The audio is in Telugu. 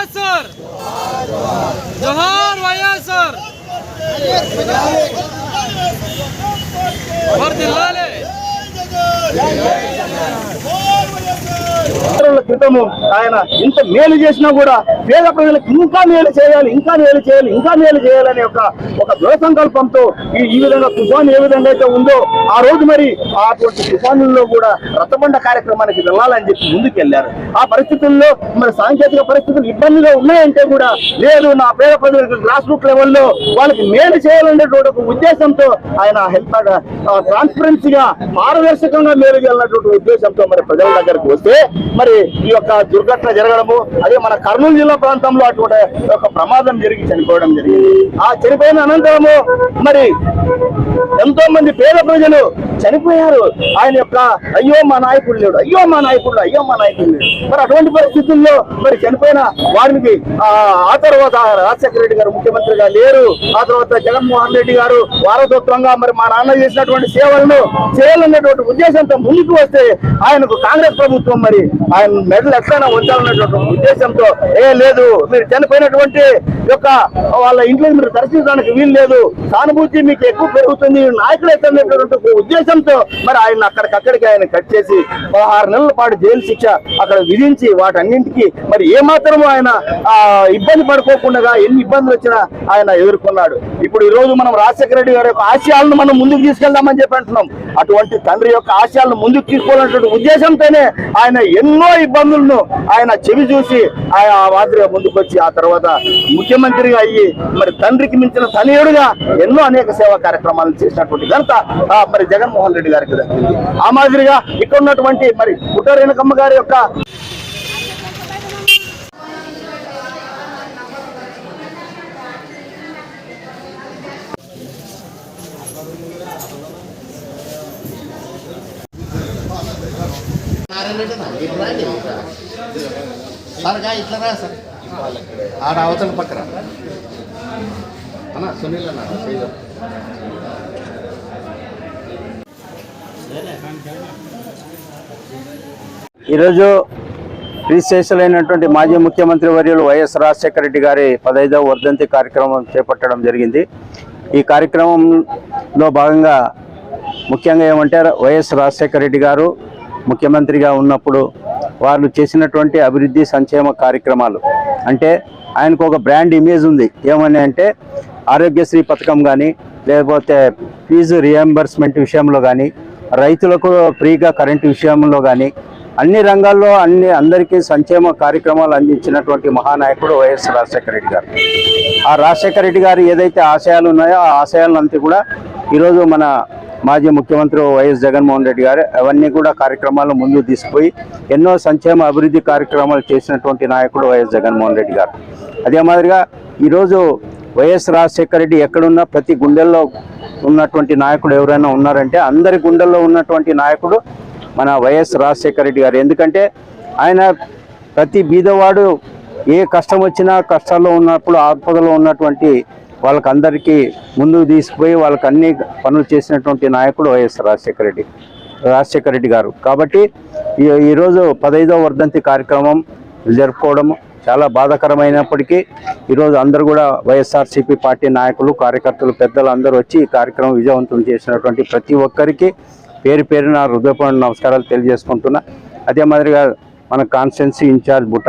Via sir. जोहार वाया सर। సంవత్సరాల క్రితము ఆయన ఇంత మేలు చేసినా కూడా పేద ప్రజలకు ఇంకా మేలు చేయాలి ఇంకా మేలు చేయాలి ఇంకా మేలు చేయాలనే ఒక ఒక దృఢ సంకల్పంతో ఈ ఈ విధంగా తుఫాన్ ఏ విధంగా అయితే ఉందో ఆ రోజు మరి అటువంటి తుఫానుల్లో కూడా రతబండ కార్యక్రమానికి వెళ్ళాలని చెప్పి ముందుకెళ్ళారు ఆ పరిస్థితుల్లో మరి సాంకేతిక పరిస్థితులు ఇబ్బందిగా ఉన్నాయంటే కూడా లేదు నా పేద ప్రజలకు గ్రాస్ రూట్ లెవెల్లో వాళ్ళకి మేలు చేయాలనేటువంటి ఒక ఉద్దేశంతో ఆయన హెల్త్ ట్రాన్స్పరెన్సీగా పారదర్శకంగా మేలు చేయాలన్నటువంటి ఉద్దేశంతో మరి ప్రజల దగ్గరకు వస్తే మరి ఈ యొక్క దుర్ఘటన జరగడము అదే మన కర్నూలు జిల్లా ప్రాంతంలో అటువంటి ఒక ప్రమాదం జరిగి చనిపోవడం జరిగింది. ఆ చనిపోయిన అనంతరము మరి ఎంతో మంది పేద ప్రజలు చనిపోయారు. ఆయన యొక్క అయ్యో మా నాయకుడు లేడు అయ్యో మా నాయకుడు అయ్యో మా నాయకుడు లేడు. మరి అటువంటి పరిస్థితుల్లో మరి చనిపోయిన వారికి ఆ తర్వాత రాజశేఖర రెడ్డి గారు ముఖ్యమంత్రిగా లేరు. ఆ తర్వాత జగన్మోహన్ రెడ్డి గారు వారసత్వంగా మరి మా నాన్న చేసినటువంటి సేవలను చేయాలన్నటువంటి ఉద్దేశంతో ముందుకు వస్తే ఆయనకు కాంగ్రెస్ ప్రభుత్వం మరి ఆయన మెడల్ ఎక్కడైనా ఉంచాలన్నటువంటి ఉద్దేశంతో ఏ లేదు మీరు చనిపోయినటువంటి యొక్క వాళ్ళ ఇంట్లో మీరు దర్శించడానికి వీలు లేదు సానుభూతి మీకు ఎక్కువ పెరుగుతుంది నాయకులు అయితే ఉద్దేశం ఉద్దేశంతో మరి ఆయన అక్కడికక్కడికి ఆయన కట్ చేసి పదహారు నెలల పాటు జైలు శిక్ష అక్కడ విధించి వాటన్నింటికి మరి ఏమాత్రము ఆయన ఇబ్బంది పడుకోకుండా ఎన్ని ఇబ్బందులు వచ్చినా ఆయన ఎదుర్కొన్నాడు. ఇప్పుడు ఈ రోజు మనం రాజశేఖర రెడ్డి గారి యొక్క ఆశయాలను మనం ముందుకు తీసుకెళ్దామని చెప్పి అంటున్నాం. అటువంటి తండ్రి యొక్క ఆశయాలను ముందుకు తీసుకోవాలన్నటువంటి ఉద్దేశంతోనే ఆయన ఎన్నో ఇబ్బందులను ఆయన చెవి చూసి ఆయన ఆ మాదిరిగా ముందుకొచ్చి ఆ తర్వాత ముఖ్యమంత్రిగా అయ్యి మరి తండ్రికి మించిన తనయుడుగా ఎన్నో అనేక సేవా కార్యక్రమాలు చేసినటువంటి ఘనత మరి జగన్మోహన్ జగన్మోహన్ రెడ్డి గారికి దక్కింది ఆ మాదిరిగా ఇక్కడ ఉన్నటువంటి మరి పుట్ట రేణుకమ్మ గారి యొక్క సార్గా ఇట్లా రా సార్. ఆడ అవతల పక్కన అన్న సునీల్ అన్న ఈరోజు అయినటువంటి మాజీ ముఖ్యమంత్రి వర్యులు వైఎస్ రాజశేఖర రెడ్డి గారి పదైదవ వర్ధంతి కార్యక్రమం చేపట్టడం జరిగింది. ఈ కార్యక్రమంలో భాగంగా ముఖ్యంగా ఏమంటే వైఎస్ రాజశేఖర రెడ్డి గారు ముఖ్యమంత్రిగా ఉన్నప్పుడు వాళ్ళు చేసినటువంటి అభివృద్ధి సంక్షేమ కార్యక్రమాలు. అంటే ఆయనకు ఒక బ్రాండ్ ఇమేజ్ ఉంది. ఏమని అంటే ఆరోగ్యశ్రీ పథకం కానీ లేకపోతే ఫీజు రియంబర్స్మెంట్ విషయంలో కానీ రైతులకు ఫ్రీగా కరెంటు విషయంలో కానీ అన్ని రంగాల్లో అన్ని అందరికీ సంక్షేమ కార్యక్రమాలు అందించినటువంటి మహానాయకుడు వైఎస్ రాజశేఖర రెడ్డి గారు. ఆ రాజశేఖర రెడ్డి గారు ఏదైతే ఆశయాలు ఉన్నాయో ఆ ఆశయాలంతా కూడా ఈరోజు మన మాజీ ముఖ్యమంత్రి వైఎస్ జగన్మోహన్ రెడ్డి గారు అవన్నీ కూడా కార్యక్రమాలు ముందుకు తీసుకుపోయి ఎన్నో సంక్షేమ అభివృద్ధి కార్యక్రమాలు చేసినటువంటి నాయకుడు వైఎస్ జగన్మోహన్ రెడ్డి గారు. అదే మాదిరిగా ఈరోజు వైఎస్ రాజశేఖర రెడ్డి ఎక్కడున్నా ప్రతి గుండెల్లో ఉన్నటువంటి నాయకుడు ఎవరైనా ఉన్నారంటే అందరి గుండెల్లో ఉన్నటువంటి నాయకుడు మన వైఎస్ రాజశేఖర రెడ్డి గారు. ఎందుకంటే ఆయన ప్రతి బీదవాడు ఏ కష్టం వచ్చినా కష్టాల్లో ఉన్నప్పుడు ఆపదలో ఉన్నటువంటి వాళ్ళకందరికీ ముందుకు తీసుకుపోయి వాళ్ళకి అన్ని పనులు చేసినటువంటి నాయకుడు వైఎస్ రాజశేఖర రెడ్డి రాజశేఖర రెడ్డి గారు. కాబట్టి ఈ- ఈరోజు పదైదవ వర్ధంతి కార్యక్రమం జరుపుకోవడం చాలా బాధాకరమైనప్పటికీ ఈరోజు అందరూ కూడా వైఎస్ఆర్సీపీ పార్టీ నాయకులు కార్యకర్తలు పెద్దలు అందరూ వచ్చి ఈ కార్యక్రమం విజయవంతం చేసినటువంటి ప్రతి ఒక్కరికి పేరు పేరున హృదయపూర్ణ నమస్కారాలు తెలియజేసుకుంటున్నా. అదే మాదిరిగా మన కాన్స్టెన్సీ ఇన్ఛార్జ్ బుట్ట